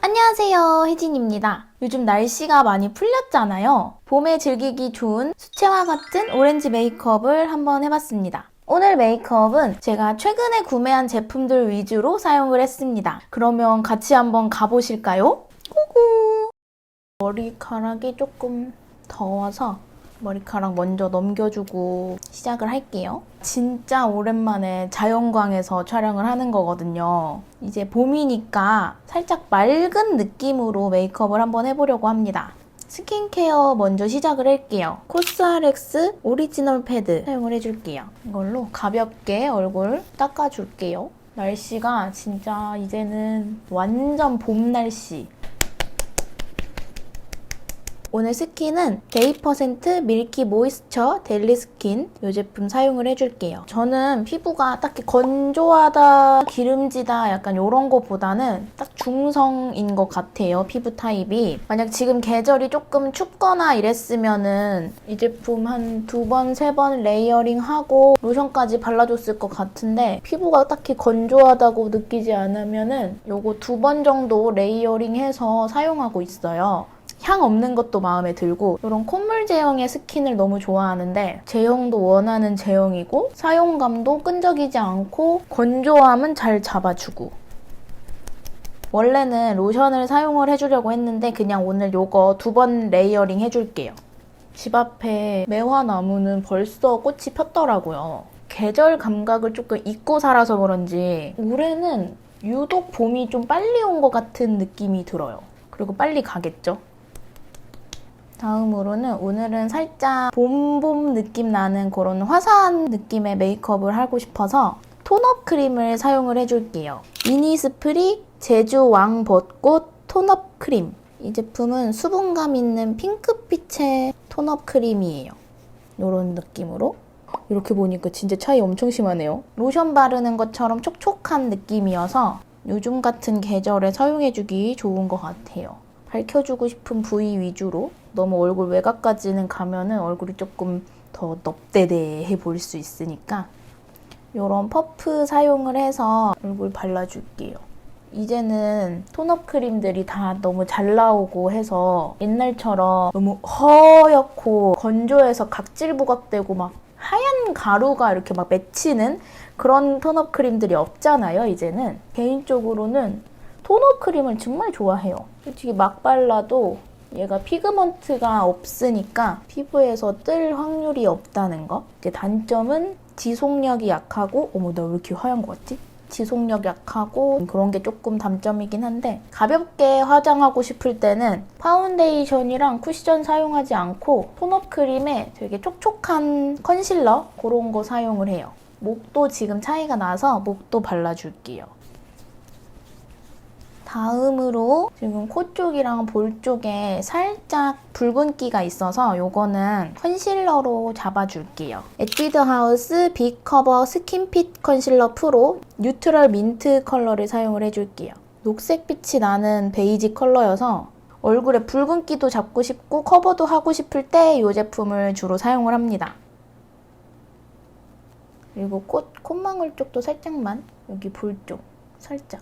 안녕하세요. 혜진입니다. 요즘 날씨가 많이 풀렸잖아요. 봄에 즐기기 좋은 수채화 같은 오렌지 메이크업을 한번 해봤습니다. 오늘 메이크업은 제가 최근에 구매한 제품들 위주로 사용을 했습니다. 그러면 같이 한번 가보실까요? 고고! 머리카락이 조금 더워서 머리카락 먼저 넘겨주고 시작을 할게요. 진짜 오랜만에 자연광에서 촬영을 하는 거거든요. 이제 봄이니까 살짝 맑은 느낌으로 메이크업을 한번 해보려고 합니다. 스킨케어 먼저 시작을 할게요. 코스알엑스 오리지널 패드 사용을 해줄게요. 이걸로 가볍게 얼굴 닦아줄게요. 날씨가 진짜 이제는 완전 봄 날씨. 오늘 스킨은 데이% 밀키 모이스처 델리 스킨 이 제품 사용을 해줄게요. 저는 피부가 딱히 건조하다, 기름지다 약간 이런 거보다는 딱 중성인 것 같아요. 피부 타입이. 만약 지금 계절이 조금 춥거나 이랬으면은 이 제품 한 두 번, 세 번 레이어링하고 로션까지 발라줬을 것 같은데 피부가 딱히 건조하다고 느끼지 않으면은 요거 두 번 정도 레이어링해서 사용하고 있어요. 향 없는 것도 마음에 들고 이런 콧물 제형의 스킨을 너무 좋아하는데 제형도 원하는 제형이고 사용감도 끈적이지 않고 건조함은 잘 잡아주고 원래는 로션을 사용을 해주려고 했는데 그냥 오늘 요거 두 번 레이어링 해줄게요. 집 앞에 매화나무는 벌써 꽃이 폈더라고요. 계절 감각을 조금 잊고 살아서 그런지 올해는 유독 봄이 좀 빨리 온 것 같은 느낌이 들어요. 그리고 빨리 가겠죠? 다음으로는 오늘은 살짝 봄봄 느낌 나는 그런 화사한 느낌의 메이크업을 하고 싶어서 톤업 크림을 사용을 해줄게요. 이니스프리 제주 왕 벚꽃 톤업 크림. 이 제품은 수분감 있는 핑크빛의 톤업 크림이에요. 이런 느낌으로. 이렇게 보니까 진짜 차이 엄청 심하네요. 로션 바르는 것처럼 촉촉한 느낌이어서 요즘 같은 계절에 사용해주기 좋은 것 같아요. 밝혀주고 싶은 부위 위주로 너무 얼굴 외곽까지는 가면은 얼굴이 조금 더 넙대대해 보일 수 있으니까 이런 퍼프 사용을 해서 얼굴 발라줄게요. 이제는 톤업 크림들이 다 너무 잘 나오고 해서 옛날처럼 너무 허옇고 건조해서 각질 부각되고 막 하얀 가루가 이렇게 막 맺히는 그런 톤업 크림들이 없잖아요, 이제는. 개인적으로는 톤업 크림을 정말 좋아해요. 솔직히 막 발라도 얘가 피그먼트가 없으니까 피부에서 뜰 확률이 없다는 거. 이제 단점은 지속력이 약하고, 어머, 나 왜 이렇게 하얀 것 같지? 지속력 약하고 그런 게 조금 단점이긴 한데 가볍게 화장하고 싶을 때는 파운데이션이랑 쿠션 사용하지 않고 톤업 크림에 되게 촉촉한 컨실러 그런 거 사용을 해요. 목도 지금 차이가 나서 목도 발라줄게요. 다음으로 지금 코 쪽이랑 볼 쪽에 살짝 붉은기가 있어서 요거는 컨실러로 잡아줄게요. 에뛰드 하우스 빅커버 스킨핏 컨실러 프로 뉴트럴 민트 컬러를 사용을 해줄게요. 녹색빛이 나는 베이지 컬러여서 얼굴에 붉은기도 잡고 싶고 커버도 하고 싶을 때 이 제품을 주로 사용을 합니다. 그리고 콧, 콧망울 쪽도 살짝만 여기 볼 쪽 살짝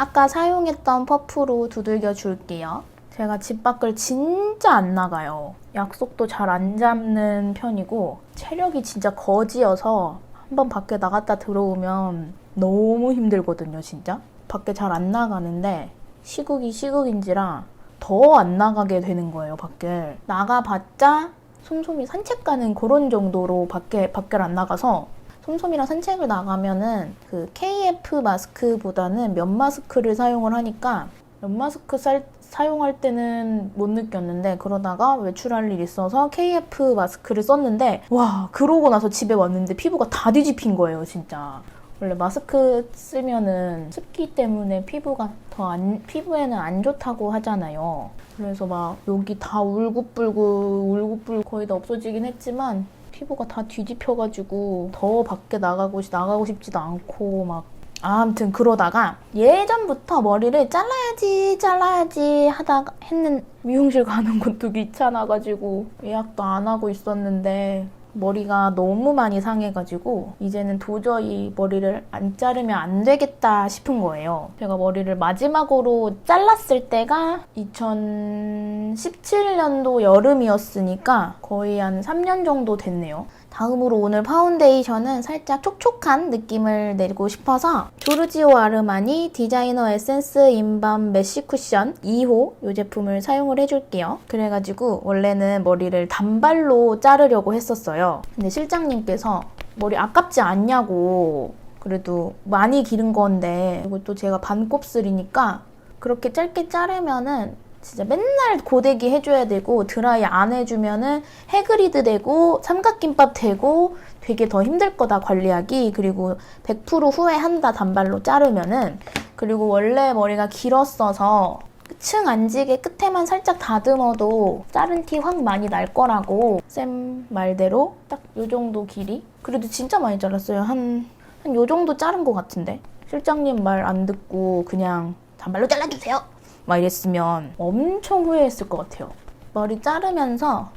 아까 사용했던 퍼프로 두들겨 줄게요. 제가 집 밖을 진짜 안 나가요. 약속도 잘 안 잡는 편이고 체력이 진짜 거지여서 한번 밖에 나갔다 들어오면 너무 힘들거든요, 진짜. 밖에 잘 안 나가는데 시국이 시국인지라 더 안 나가게 되는 거예요, 밖을. 나가봤자 솜솜이 산책 가는 그런 정도로 밖에 밖을 안 나가서 솜솜이랑 산책을 나가면은 그 KF 마스크보다는 면 마스크를 사용을 하니까 면 마스크 살, 사용할 때는 못 느꼈는데 그러다가 외출할 일 있어서 KF 마스크를 썼는데 와 그러고 나서 집에 왔는데 피부가 다 뒤집힌 거예요 진짜 원래 마스크 쓰면은 습기 때문에 피부가 더 안, 피부에는 안 좋다고 하잖아요. 그래서 막 여기 다 울긋불긋, 울긋불긋 거의 다 없어지긴 했지만 피부가 다 뒤집혀가지고 더 밖에 나가고, 싶- 나가고 싶지도 않고 막. 아, 아무튼 그러다가 예전부터 머리를 잘라야지 잘라야지 하다가 했는 미용실 가는 것도 귀찮아가지고 예약도 안 하고 있었는데 머리가 너무 많이 상해가지고 이제는 도저히 머리를 안 자르면 안 되겠다 싶은 거예요. 제가 머리를 마지막으로 잘랐을 때가 2017년도 여름이었으니까 거의 한 3년 정도 됐네요. 다음으로 오늘 파운데이션은 살짝 촉촉한 느낌을 내고 싶어서 조르지오 아르마니 디자이너 에센스 인밤 메쉬 쿠션 2호 이 제품을 사용을 해줄게요. 그래가지고 원래는 머리를 단발로 자르려고 했었어요. 근데 실장님께서 머리 아깝지 않냐고 그래도 많이 기른 건데 그리고 또 제가 반곱슬이니까 그렇게 짧게 자르면은 진짜 맨날 고데기 해줘야 되고 드라이 안 해주면은 해그리드 되고 삼각김밥 되고 되게 더 힘들 거다 관리하기. 그리고 100% 후회한다 단발로 자르면은 그리고 원래 머리가 길었어서 층 안 지게 끝에만 살짝 다듬어도 자른 티 확 많이 날 거라고 쌤 말대로 딱 요 정도 길이 그래도 진짜 많이 잘랐어요 한 한 요 정도 자른 것 같은데 실장님 말 안 듣고 그냥 단발로 잘라주세요 막 이랬으면 엄청 후회했을 것 같아요. 머리 자르면서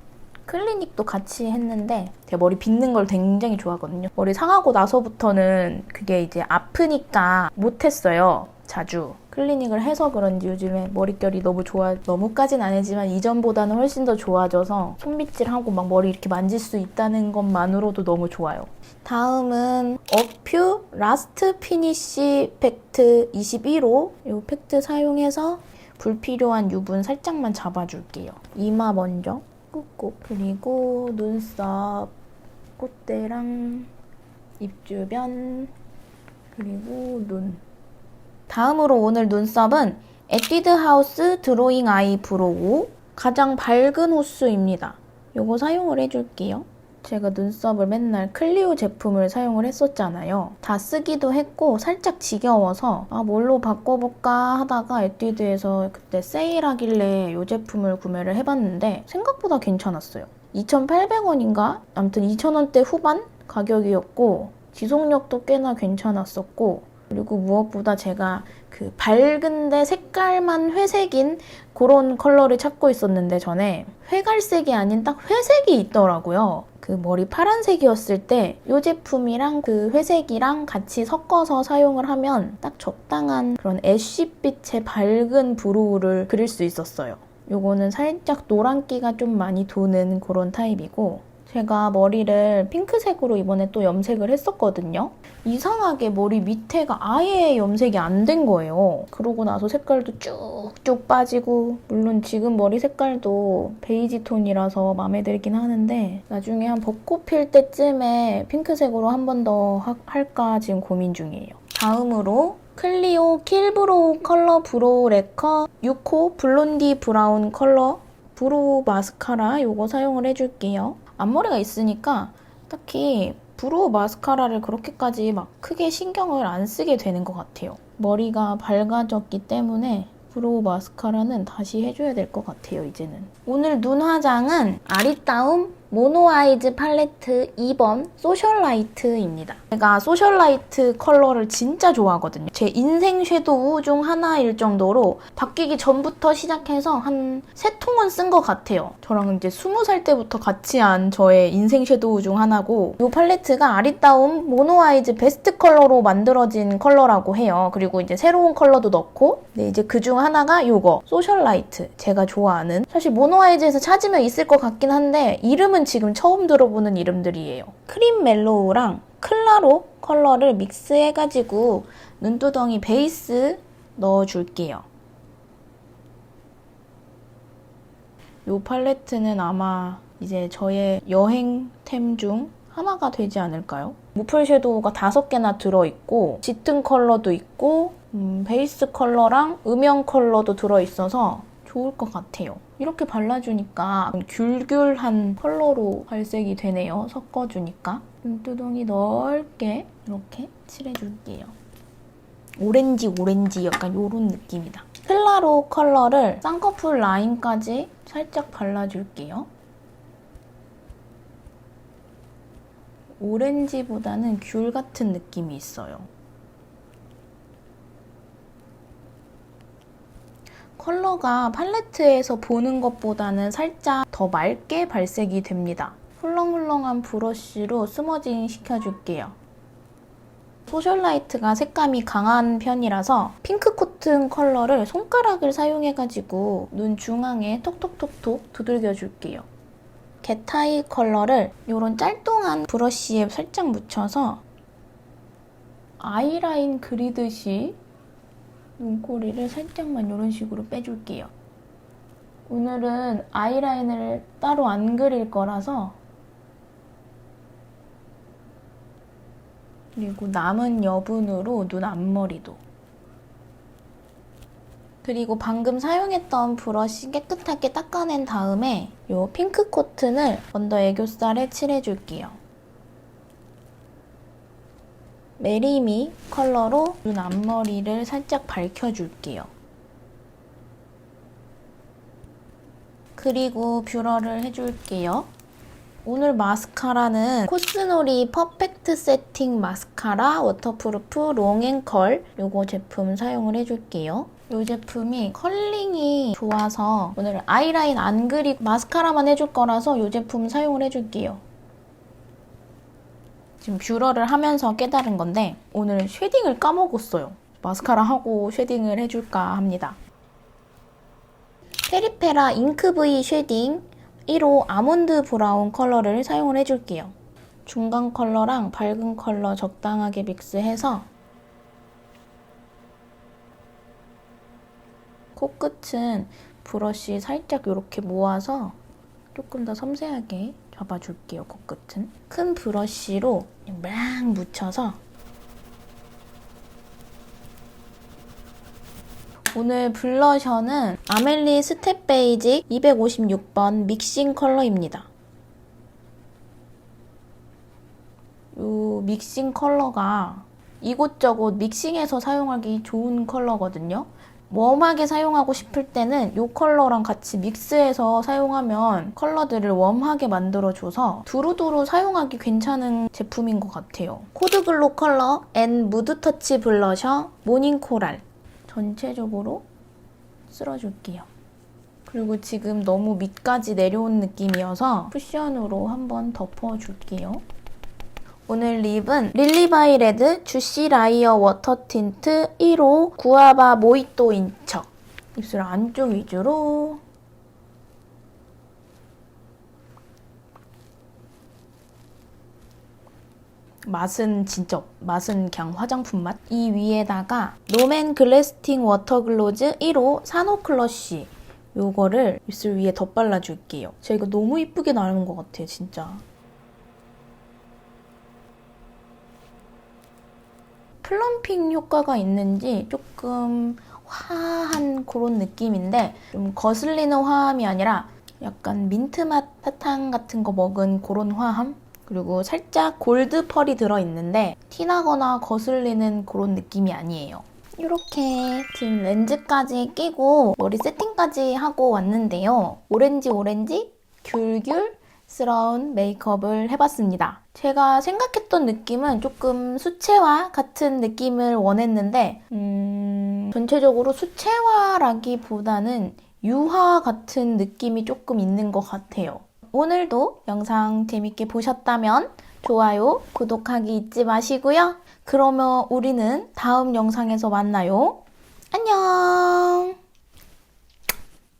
클리닉도 같이 했는데 제가 머리 빗는 걸 굉장히 좋아하거든요. 머리 상하고 나서부터는 그게 이제 아프니까 못했어요. 자주. 클리닉을 해서 그런지 요즘에 머릿결이 너무 좋아, 너무까진 아니지만 이전보다는 훨씬 더 좋아져서 손밑질하고 막 머리 이렇게 만질 수 있다는 것만으로도 너무 좋아요. 다음은 어퓨 라스트 피니쉬 팩트 21호 이 팩트 사용해서 불필요한 유분 살짝만 잡아줄게요. 이마 먼저 꾹꾹 그리고 눈썹, 콧대랑 입 주변 그리고 눈. 다음으로 오늘 눈썹은 에뛰드 하우스 드로잉 아이 브로우 가장 밝은 호수입니다. 요거 사용을 해줄게요. 제가 눈썹을 맨날 클리오 제품을 사용을 했었잖아요. 다 쓰기도 했고 살짝 지겨워서 아 뭘로 바꿔볼까 하다가 에뛰드에서 그때 세일하길래 이 제품을 구매를 해봤는데 생각보다 괜찮았어요. 2,800원인가? 아무튼 2,000원대 후반 가격이었고 지속력도 꽤나 괜찮았었고 그리고 무엇보다 제가 그 밝은데 색깔만 회색인 그런 컬러를 찾고 있었는데 전에 회갈색이 아닌 딱 회색이 있더라고요. 그 머리 파란색이었을 때 이 제품이랑 그 회색이랑 같이 섞어서 사용을 하면 딱 적당한 그런 애쉬빛의 밝은 브로우를 그릴 수 있었어요. 요거는 살짝 노란기가 좀 많이 도는 그런 타입이고 제가 머리를 핑크색으로 이번에 또 염색을 했었거든요. 이상하게 머리 밑에가 아예 염색이 안 된 거예요. 그러고 나서 색깔도 쭉쭉 빠지고 물론 지금 머리 색깔도 베이지 톤이라서 마음에 들긴 하는데 나중에 한 벚꽃 필 때쯤에 핑크색으로 한 번 더 할까 지금 고민 중이에요. 다음으로 클리오 킬브로우 컬러 브로우 레커 6호 블론디 브라운 컬러 브로우 마스카라 요거 사용을 해줄게요. 앞머리가 있으니까 딱히 브로우 마스카라를 그렇게까지 막 크게 신경을 안 쓰게 되는 것 같아요. 머리가 밝아졌기 때문에 브로우 마스카라는 다시 해줘야 될 것 같아요, 이제는. 오늘 눈 화장은 아리따움 모노아이즈 팔레트 2번 소셜라이트입니다. 제가 소셜라이트 컬러를 진짜 좋아하거든요. 제 인생 섀도우 중 하나일 정도로 바뀌기 전부터 시작해서 한 세 통은 쓴 것 같아요. 저랑 이제 20살 때부터 같이 한 저의 인생 섀도우 중 하나고 이 팔레트가 아리따움 모노아이즈 베스트 컬러로 만들어진 컬러라고 해요. 그리고 이제 새로운 컬러도 넣고 네, 이제 그 중 하나가 이거 소셜라이트 제가 좋아하는 사실 모노아이즈에서 찾으면 있을 것 같긴 한데 이름은 지금 처음 들어보는 이름들이에요. 크림 멜로우랑 클라로 컬러를 믹스해가지고 눈두덩이 베이스 넣어줄게요. 이 팔레트는 아마 이제 저의 여행템 중 하나가 되지 않을까요? 무풀 섀도우가 다섯 개나 들어있고 짙은 컬러도 있고 음, 베이스 컬러랑 음영 컬러도 들어있어서 좋을 것 같아요. 이렇게 발라주니까 귤귤한 컬러로 발색이 되네요. 섞어주니까. 눈두덩이 넓게 이렇게 칠해줄게요. 오렌지 오렌지 약간 이런 느낌이다. 클라로 컬러를 쌍꺼풀 라인까지 살짝 발라줄게요. 오렌지보다는 귤 같은 느낌이 있어요. 컬러가 팔레트에서 보는 것보다는 살짝 더 맑게 발색이 됩니다. 훌렁훌렁한 브러쉬로 스머징 시켜줄게요. 소셜라이트가 색감이 강한 편이라서 핑크 코튼 컬러를 손가락을 사용해가지고 눈 중앙에 톡톡톡톡 두들겨줄게요. 게타이 컬러를 이런 짤뚱한 브러쉬에 살짝 묻혀서 아이라인 그리듯이 눈꼬리를 살짝만 이런 식으로 빼줄게요. 오늘은 아이라인을 따로 안 그릴 거라서 그리고 남은 여분으로 눈 앞머리도 그리고 방금 사용했던 브러쉬 깨끗하게 닦아낸 다음에 이 핑크 코튼을 언더 애교살에 칠해줄게요. 메리미 컬러로 눈 앞머리를 살짝 밝혀줄게요. 그리고 뷰러를 해줄게요. 오늘 마스카라는 코스놀이 퍼펙트 세팅 마스카라 워터프루프 롱앤컬 요거 제품 사용을 해줄게요. 이 제품이 컬링이 좋아서 오늘 아이라인 안 그리고 마스카라만 해줄 거라서 이 제품 사용을 해줄게요. 지금 뷰러를 하면서 깨달은 건데 오늘 쉐딩을 까먹었어요. 마스카라 하고 쉐딩을 해줄까 합니다. 페리페라 잉크 V 쉐딩 1호 아몬드 브라운 컬러를 사용을 해줄게요. 중간 컬러랑 밝은 컬러 적당하게 믹스해서 코끝은 브러쉬 살짝 이렇게 모아서 조금 더 섬세하게 잡아줄게요, 코끝은. 큰 브러쉬로 막 묻혀서 오늘 블러셔는 아멜리 스텝 베이직 256번 믹싱 컬러입니다. 이 믹싱 컬러가 이곳저곳 믹싱해서 사용하기 좋은 컬러거든요. 웜하게 사용하고 싶을 때는 이 컬러랑 같이 믹스해서 사용하면 컬러들을 웜하게 만들어줘서 두루두루 사용하기 괜찮은 제품인 것 같아요. 코드글로 컬러 앤 무드터치 블러셔 모닝코랄 전체적으로 쓸어줄게요. 그리고 지금 너무 밑까지 내려온 느낌이어서 쿠션으로 한번 덮어줄게요. 오늘 립은 릴리바이 레드 주시 라이어 워터 틴트 1호 구아바 모히또 인척 입술 안쪽 위주로 맛은 진짜 맛은 그냥 화장품 맛. 이 위에다가 롬앤 글래스팅 워터 글로즈 1호 사노클러쉬 요거를 입술 위에 덧발라 줄게요. 제가 이거 너무 이쁘게 나오는 것 같아요, 진짜. 플럼핑 효과가 있는지 조금 화한 그런 느낌인데 좀 거슬리는 화함이 아니라 약간 민트맛 사탕 같은 거 먹은 그런 화함? 그리고 살짝 골드 펄이 들어있는데 티나거나 거슬리는 그런 느낌이 아니에요. 이렇게 지금 렌즈까지 끼고 머리 세팅까지 하고 왔는데요. 오렌지 오렌지 귤귤 스러운 메이크업을 해봤습니다. 제가 생각했던 느낌은 조금 수채화 같은 느낌을 원했는데 음, 전체적으로 수채화라기보다는 유화 같은 느낌이 조금 있는 것 같아요. 오늘도 영상 재밌게 보셨다면 좋아요, 구독하기 잊지 마시고요. 그러면 우리는 다음 영상에서 만나요. 안녕!